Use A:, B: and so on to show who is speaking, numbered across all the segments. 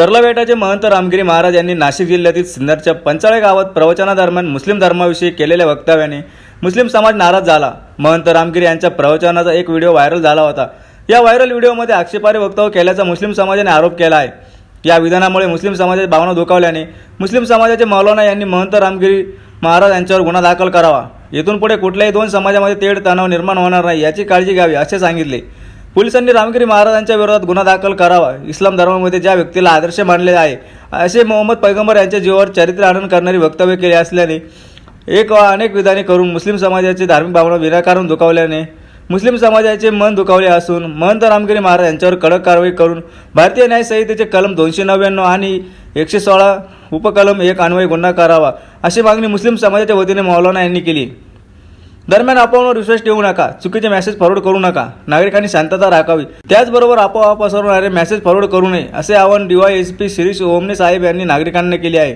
A: सरलावेटाचे महंत रामगिरी महाराज यांनी नाशिक जिल्ह्यातील सिन्नरच्या पंचाळे गावात प्रवचनादरम्यान मुस्लिम धर्माविषयी केलेल्या वक्तव्याने मुस्लिम समाज नाराज झाला. महंत रामगिरी यांच्या प्रवचनाचा एक व्हिडिओ व्हायरल झाला होता. या व्हायरल व्हिडिओमध्ये आक्षेपार्ह वक्तव्य केल्याचा मुस्लिम समाजाने आरोप केला आहे. या विधानामुळे मुस्लिम समाजाची भावना दुखावल्याने मुस्लिम समाजाचे मौलाना यांनी महंत रामगिरी महाराज यांच्यावर गुन्हा दाखल करावा. येथून पुढे कुठल्याही दोन समाजामध्ये तेढ तणाव निर्माण होणार नाही याची काळजी घ्यावी असे सांगितले. पोलिसांनी रामगिरी महाराजांच्या विरोधात गुन्हा दाखल करावा. इस्लाम धर्मामध्ये ज्या व्यक्तीला आदर्श मानले आहे असे मोहम्मद पैगंबर यांच्या जीवावर चरित्र आनंद करणारी वक्तव्य केले असल्याने एक वा अनेक विधाने करून मुस्लिम समाजाची धार्मिक भावना विनाकारण दुखावल्याने मुस्लिम समाजाचे मन दुखावले असून महंत रामगिरी महाराज यांच्यावर कडक कारवाई करून भारतीय न्याय संहितेचे कलम दोनशे नव्याण्णव आणि एकशे सोळा उपकलम एक अन्वय गुन्हा करावा अशी मागणी मुस्लिम समाजाच्या वतीने मौलाना यांनी केली. दरम्यान अफवांवर विश्वास ठेवू नका. चुकीचे मेसेज फॉरवर्ड करू नका. नागरिकांनी शांतता राखावी. त्याचबरोबर आपोआप पसरवणारे मेसेज फॉरवर्ड करू नये असे आवाहन डीवाय एस पी शिरीष ओमने साहेब यांनी नागरिकांना केले आहे.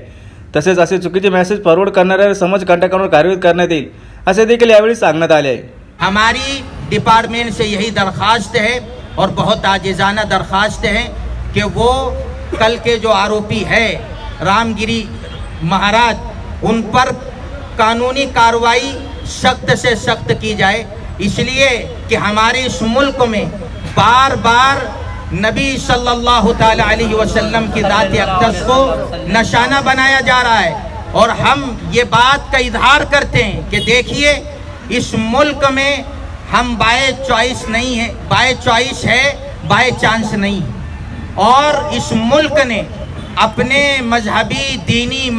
A: तसेच असे चुकीचे मेसेज फॉरवर्ड करणाऱ्या समज कंटकांवर कार्यवाही करण्यात येईल असे देखील यावेळी सांगण्यात आले आहे.
B: हमारी डिपार्टमेंट से यही दरखास्त है और बहुत आजिजाना दरखास्त है कि वो कल के जो आरोपी है रामगिरी महाराज उन पर कानूनी कार्रवाई सख्त से सख्त की जाए इसलिए कि हमारे इस मुल्क में बार बार नबी सल्लल्लाहु ताला अलैहि वसल्लम की दात अकदस को निशाना बनाया जा रहा है और हम ये बात का इजहार करते हैं कि देखिए इस मुल्क में हम बाय चॉइस नहीं है बाय चॉइस है बाय चांस नहीं और इस मुल्क ने अपने मजहबी दीनी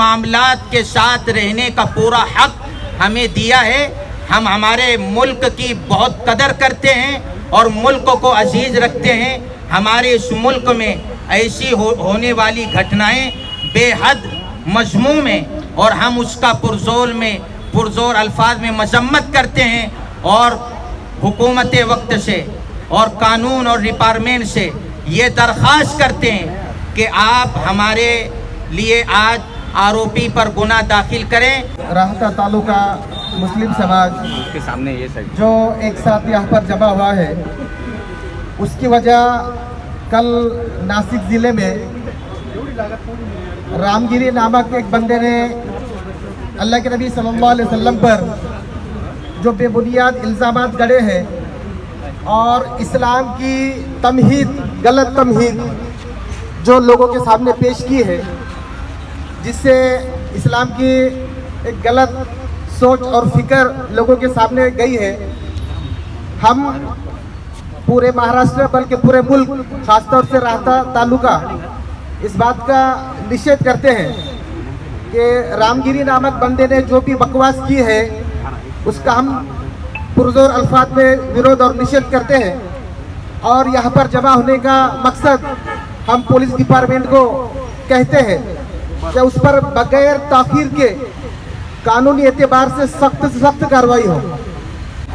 B: मामलात के साथ रहने का पूरा हक हमें दिया है हम हमारे मुल्क की बहुत कदर करते हैं और मुल्क को अजीज रखते हैं हमारे इस मुल्क में ऐसी हो, होने वाली घटनाएं बेहद मजमूम हैं और हम उसका पुरजोर में पुरजोर अल्फाज में मजम्मत करते हैं और हुकूमत वक्त से और कानून और डिपार्टमेंट से ये दरख्वास्त करते हैं कि आप हमारे लिए आज आरोपी पर गुना दाखिल करें
C: राहता तालुका मुस्लिम समाज
A: के सामने ये साइड
C: जो एक साथ यहाँ पर जमा हुआ है उसकी वजह कल नासिक ज़िले में रामगिरी नामक एक बंदे ने अल्लाह के नबी सल्लल्लाहु अलैहि वसल्लम पर जो बेबुनियाद इल्ज़ाम गड़े हैं और इस्लाम की तमहीद गलत तमहीद जो लोगों के सामने पेश की है जिससे इस्लाम की एक गलत सोच और फिक्र लोगों के सामने गई है हम पूरे महाराष्ट्र बल्कि पूरे मुल्क खासतौर से राहता तालुका इस बात का निषेध करते हैं कि रामगिरी नामक बंदे ने जो भी बकवास की है उसका हम पुरजोर अल्फाज में विरोध और निषेध करते हैं और यहाँ पर जमा होने का मकसद हम पुलिस डिपार्टमेंट को कहते हैं या उस पर बगैर ताखिर के कानूनी एतबार से सख्त से सख्त कार्रवाई हो।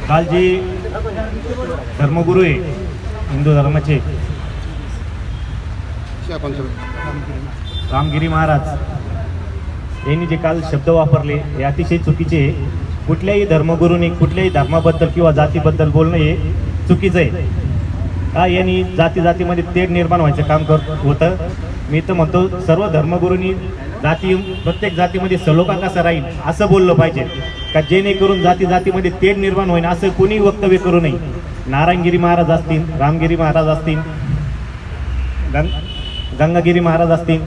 D: काल जी धर्मगुरू आहे हिंदू धर्माचे रामगिरी महाराज यांनी जे काल शब्द वापरले हे अतिशय चुकीचे आहे. कुठल्याही धर्मगुरूंनी कुठल्याही धर्माबद्दल किंवा जातीबद्दल बोलणं हे चुकीचं आहे. का यांनी जाती जातीमध्ये तेढ निर्माण व्हायचं काम करत होतं? मी तर म्हणतो सर्व धर्मगुरूंनी जाती प्रत्येक जातीमध्ये सलोखा कसा राहील असं बोललं पाहिजे. का जेणेकरून जाती जातीमध्ये तेढ निर्माण होईल असं कोणी वक्तव्य करू नये. नारायणगिरी महाराज असतील रामगिरी महाराज असतील गंग गंगागिरी महाराज असतील.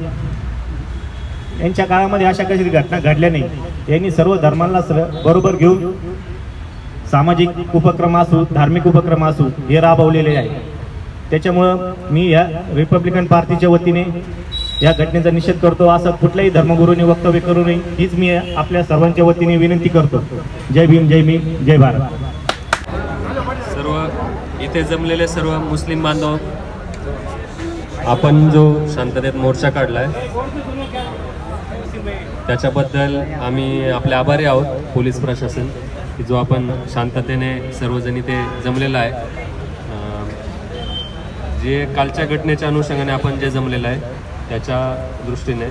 D: यांच्या काळामध्ये अशा कशी घटना घडल्या नाही. यांनी सर्व धर्मांना स- बरोबर घेऊन सामाजिक उपक्रम असू धार्मिक उपक्रम असू हे राबवलेले आहे. त्याच्यामुळं मी या रिपब्लिकन पार्टीच्या वतीने या घटनेचा निषेध करतो. असं कुठल्याही धर्मगुरूंनी वक्तव्य करू नये हीच मी आपल्या सर्वांच्या वतीने विनंती करतो. जय भीम जय भीम जय भारत.
E: सर्व इथे जमलेले सर्व मुस्लिम बांधव आपण जो शांततेत मोर्चा काढलाय त्याच्याबद्दल आम्ही आपले आभारी आहोत पोलीस प्रशासन की जो आपण शांततेने सर्वजण इथे जमलेला आहे. जे कालच्या घटनेच्या अनुषंगाने आपण जे जमलेलं आहे त्याच्या दृष्टीने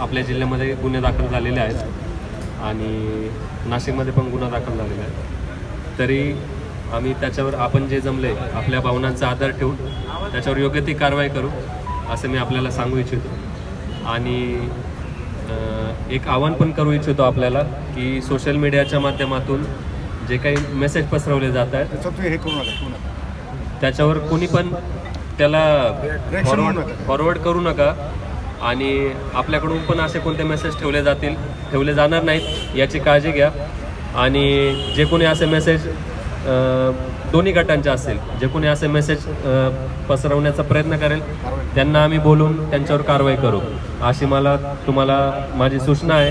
E: आपल्या जिल्ह्यामध्ये गुन्हे दाखल झालेले आहेत आणि नाशिकमध्ये पण गुन्हा दाखल झालेला आहे. तरी आम्ही त्याच्यावर आपण जे जमले आपल्या भावनांचा आधार ठेवून त्याच्यावर योग्य ती कारवाई करू असं मी आपल्याला सांगू इच्छितो. आणि एक आवाहन पण करू इच्छितो आपल्याला की सोशल मीडियाच्या माध्यमातून जे काही मेसेज पसरवले जात आहेत त्याच्यावर कोणी पण त्याला फॉरवर्ड. फॉरवर्ड करू नका. आणि आपल्याकडून पण असे कोणते मेसेज ठेवले जातील ठेवले जाणार नाहीत याची काळजी घ्या. आणि जे कोणी असे मेसेज दोन्ही गटांचे असतील जे कोणी असे मेसेज पसरवण्याचा प्रयत्न करेल त्यांना आम्ही बोलून त्यांच्यावर कारवाई करू. अशी मला तुम्हाला माझी सूचना आहे.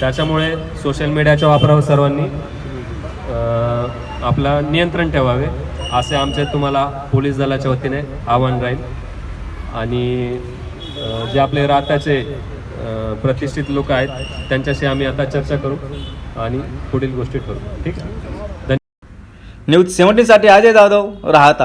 E: त्याच्यामुळे सोशल मीडियाच्या वापरावर सर्वांनी आपला नियंत्रण ठेवावे. असे आमचे तुम्हाला पोलीस दलाच्या वतीने आव्हान राहील. आणि जे आपले राहत्याचे प्रतिष्ठित लोक आहेत त्यांच्याशी आम्ही आता चर्चा करू आणि पुढील गोष्टी ठरवू. ठीक आहे? धन्यवाद
A: न्यूज सेव्हन्टीनसाठी अजय जाधव राहता.